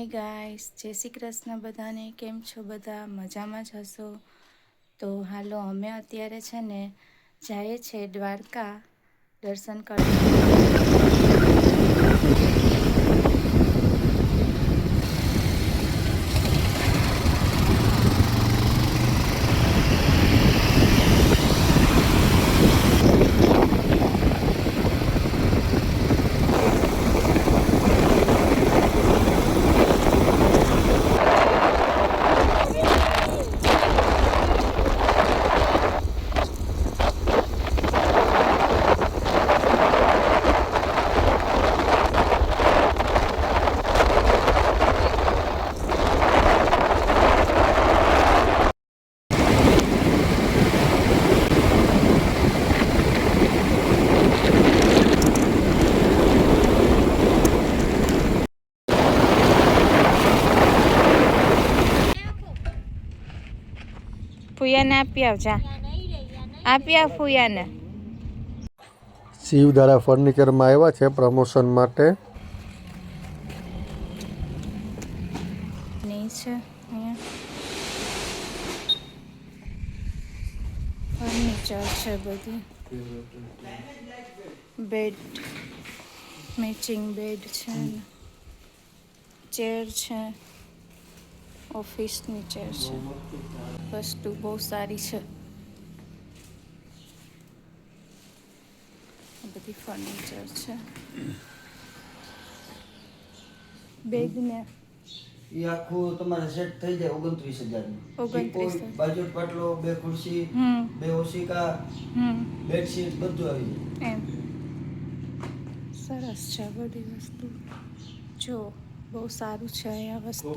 Hi guys, જય શ્રી કૃષ્ણ બધાને. કેમ છો બધા? મજામાં જ હશો? તો હાલો, અમે અત્યારે છે ને જઈએ છે દ્વારકા દર્શન કરવા. ફુયાને આપી આવજા આપી આવ ફુયાને. શિવધારા ફર્નિચરમાં આવ્યા છે પ્રમોશન માટે. ફર્નિચર છે બધી. બેડ મેચિંગ બેડ છે. ચેર છે. ઓફિસની ચેર છે. વસ્તુ બહુ સારી છે. બધી ફર્નિચર છે. બેગ ને એ આખું તમારે સેટ થઈ જાય ઓગણત્રીસ હજાર. બાજુ પાટલો બે ખુરશી બે ઓશિકા બેડશીટ બધું આવી જાય. એમ. સરસ છે બધી વસ્તુ. જો બહુ સારું છે અહીંયા વસ્તુ.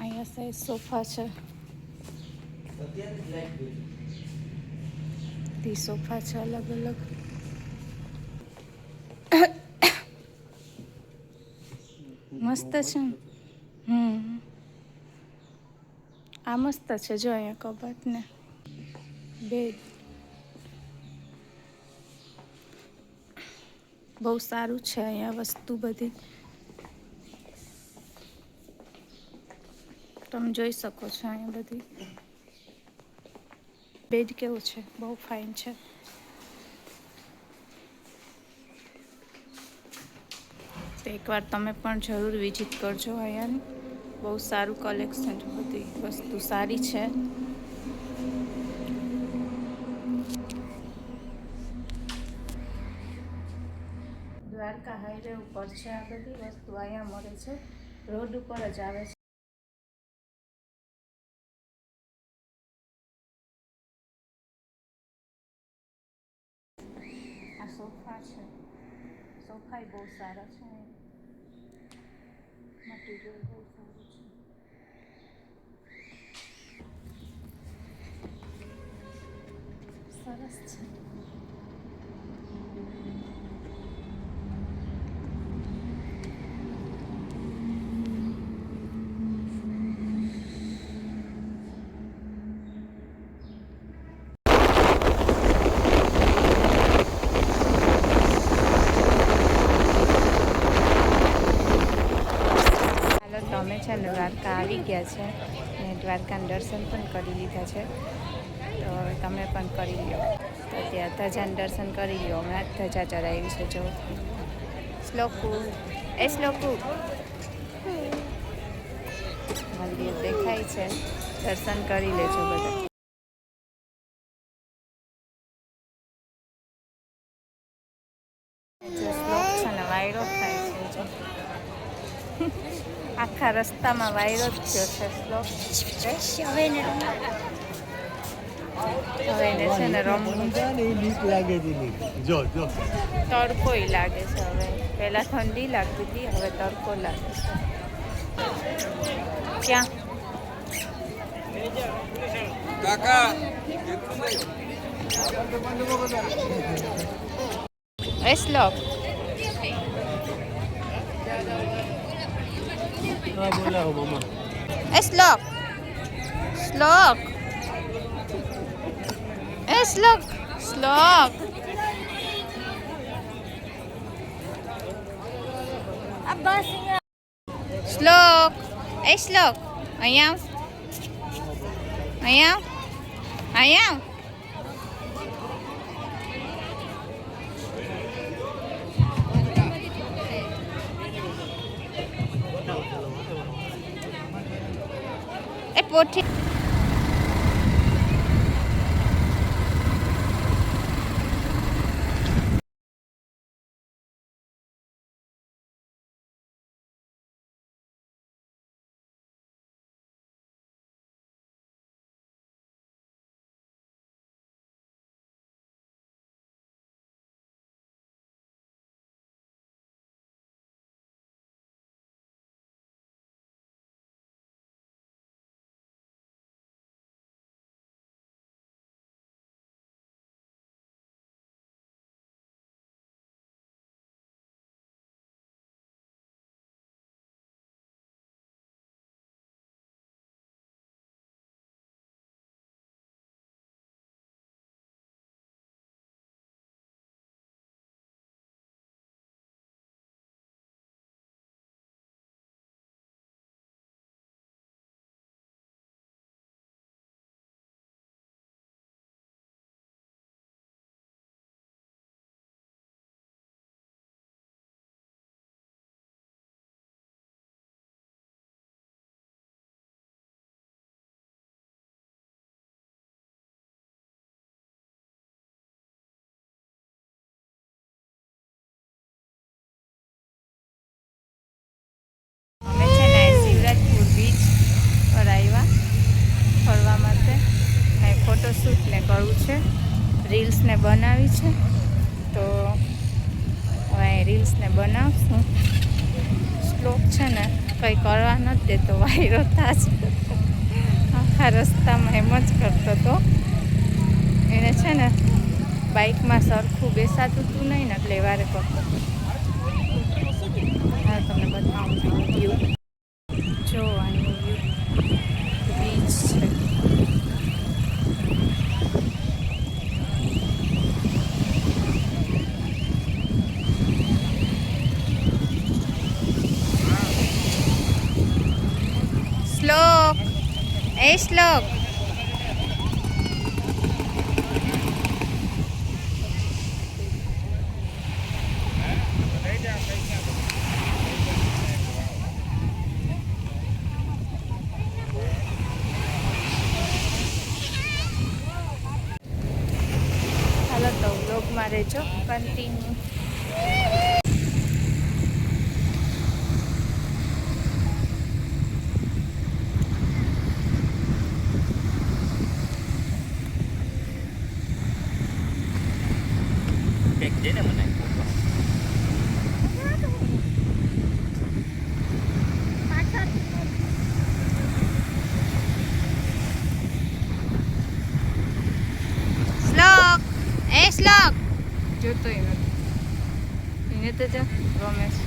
અહીંયા સાઈડ સોફા છે. બધી સોફા છે અલગ અલગ. મસ્ત છે. હમ. આ મસ્ત છે જો અહીંયા કબાટ ને બેડ બહુ સારું છે અહીંયા વસ્તુ બધી. તમે જોઈ શકો છો અહીંયા બધી. બેડ કેવું છે? બહુ ફાઇન છે. તો એકવાર તમે પણ જરૂર વિઝિટ કરજો અહીંયાની. બહુ સારું કલેક્શન બધી વસ્તુ સારી છે. દ્વારકા હાઈવે ઉપર છે આ બધી વસ્તુ અહીંયા મળે છે. રોડ ઉપર જ આવે છે. સારા છે. મટીરિયલ બહુ સારું છે સરસ છે હાલો તમે છે ને દ્વારકા આવી ગયા છે ને દ્વારકાના દર્શન પણ કરી લીધા છે. તો તમે પણ કરી લો તો ત્યાં ધજાનું દર્શન કરી લો હમણાં જ ધજા ચડાવી છે જો. શ્લોકુ. એ શ્લોકુ. મંદિર દેખાય છે. દર્શન કરી લેજો બધા. શ્લોક છે ને વાયરો થાય છે આખા રસ્તામાં વાયરો જ થયો છે શ્લોક. હવે એને છે ને રમવું લાગે જો જો. તડકોય લાગે છે હવે. પહેલાં ઠંડી લાગતી હતી હવે તડકો લાગે છે. ક્યાં? એ શ્લોક બોલાવો મામા એ શ્લોક શ્લોક એ શ્લોક શ્લોક શ્લોક એ શ્લોક અહીંયા આવ અહીંયા આવ અહીંયા આવ રીલ્સ ને બનાવી છે. તો હવે અહીં રીલ્સ ને બનાવશું. શ્લોક છે ને, કંઈ કરવા નથી દેતો, વાયરો છે આખા રસ્તામાં એમ જ કરતો હતો એને છે ને, બાઇકમાં સરખું બેસાતું હતું નહીં ને એટલે વારે કરતો હા, તમને બતાવું જો અહીં વ્યૂ બીચ છે શ્લોક એ શ્લોક હાલો તો વ્લોગમાં રહેજો કન્ટિન્યુ શ્લોક શ્લોક જોતોય નથી. એને તો રમેશ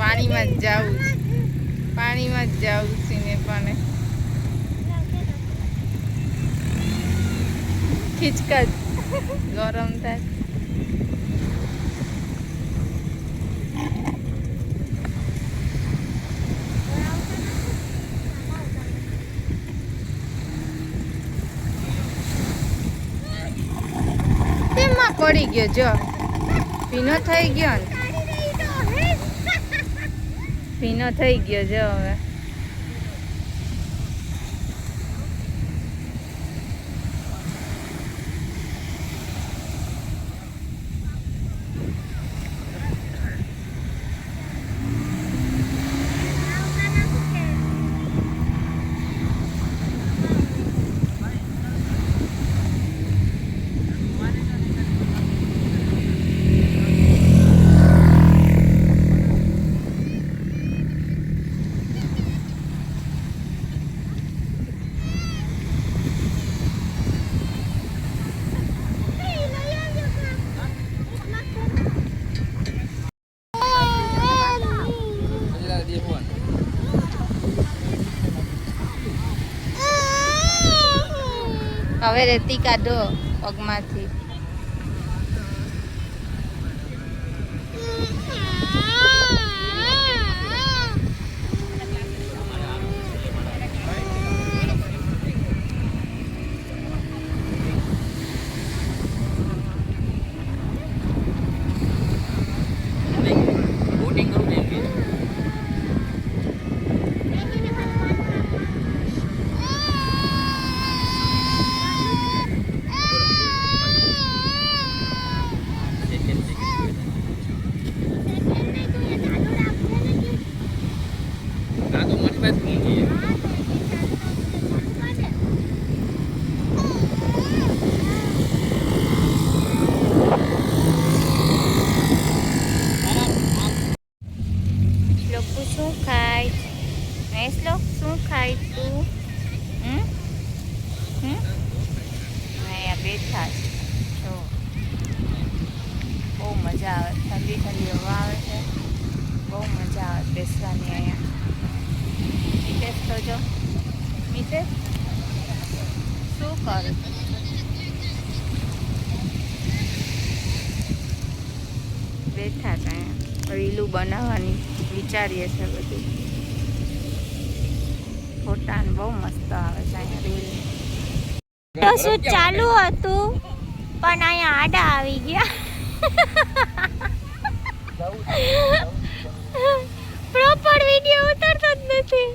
પાણીમાં જ જવું છે પાણીમાં જ જવું છે ને પણ ખીચકા જ ગરમ થાય તેમાં પડી ગયો જો. ભીનો થઈ ગયો ને. ભીનો થઈ ગયો જો હવે. હવે રેતી કાઢો પગમાંથી શ્લોકુ શું ખાય હે શ્લોક શું ખાય તું હમ હમ અહીંયા બેઠા છે જો બહુ મજા આવે ઠંડી ઠંડી હવા આવે છે બહુ મજા આવે બેસવાની અહીંયા મિતેશ તો જો મિતેશ શું કરે? બેઠા હતા રીલું બનાવવાની વિચારીએ છે બધું. ફોટા ને બહુ મસ્ત આવે છે અહીંયા રીલ. તો શું ચાલુ હતું? પણ અહીંયા આડા આવી ગયા પ્રોપર વિડિયો ઉતારતો જ નથી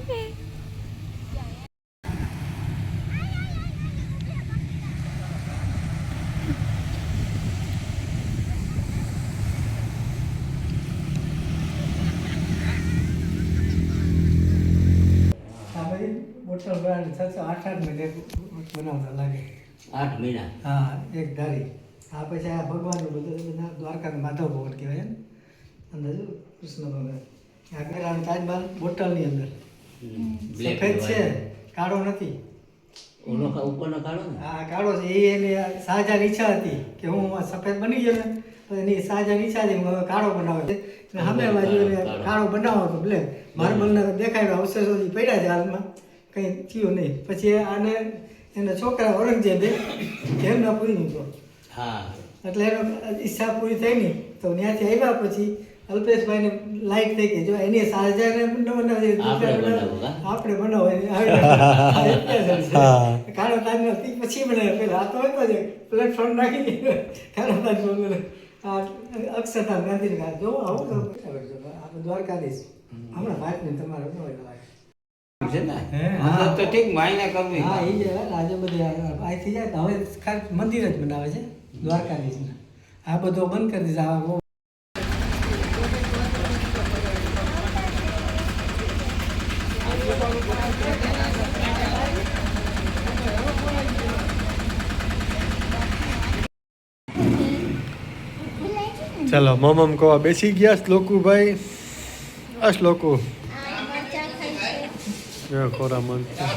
આ બધી બ્રાન્ડ આઠ આઠ મહિને બનાવતા લાગે. આઠ મહિના હા એક ધારી. આ પછી આ ભગવાનનું બધું દ્વારકા દ્વારકાનું માધવ ભગવાન કહેવાય ને અંદર કૃષ્ણ ભગવાન. આ પેલાનું તાજમહાલ બોટલની અંદર. સફેદ છે કાળો નથી. ઓલો ઉપરનો કાળો હા કાળો છે. એ એની સાજા ઈચ્છા હતી કે હું સફેદ બની ગયો ને તો એની સાજા ઈચ્છા હતી હવે કાળો બનાવે. સામે બાજુ કાળો બનાવો તો બ્લેક માર્બલને દેખાય અવશેષો પડ્યા છે હાલમાં. કંઈ થયું નહીં. પછી આને એના છોકરા ઔરંગઝેબે કેમ ના પૂરી તો હા. એટલે એનો ઈચ્છા પૂરી થઈ નહીં. તો ત્યાંથી આવ્યા પછી અલ્પેશભાઈને લાઈટ થઈ ગઈ જો એની ન આપણે બનાવો? આપણે બનાવો. કાળો ઈ પછી બનાવે પેલા આ તો હતો જ પ્લેટફોર્મ નાખી. કાળો આ અક્ષરધામ ગાંધીનગર. જો આવું તો આપણે દ્વારકાધીશ. હમણાં ભાઈ ને તમારે છે ને? હા હા. તો ઠીક માયને કરવી હા એ જ આજે બધે અહીંથી જાય હવે ખાલી મંદિર જ બનાવે છે દ્વારકાધીશના. આ બધો બંધ કરી દીધા આવા ચાલો મમમ કવા બેસી ગયા શ્લોકુભાઈ. આ શ્લોકુ. જો ખોરા મરચા.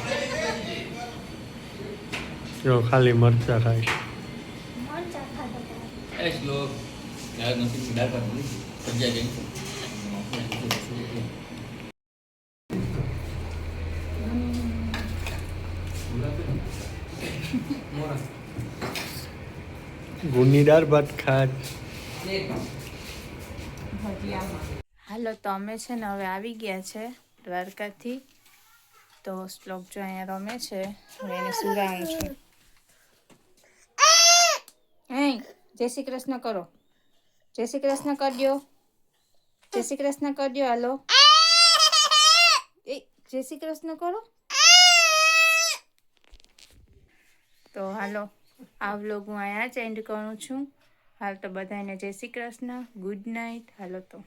જો ખાલી મરચા ખાય. ગુનીદાર ભાત બની ગુની દાળ ભાત ખાટ હાલો તો અમે છે ને હવે આવી ગયા છે દ્વારકાથી. તો શ્લોક જો અહીંયા રમે છે. હું એને સુરાવું છું. જય શ્રી કૃષ્ણ કરો. જય શ્રી કૃષ્ણ કરજો જય શ્રી કૃષ્ણ કરજો હાલો. એ જય શ્રી કૃષ્ણ કરો. તો હાલો, આ વ્લોગ હું અહીંયા જ એન્ડ કરું છું. હાલ તો બધાને જય શ્રી કૃષ્ણ, ગુડ નાઇટ હાલો તો.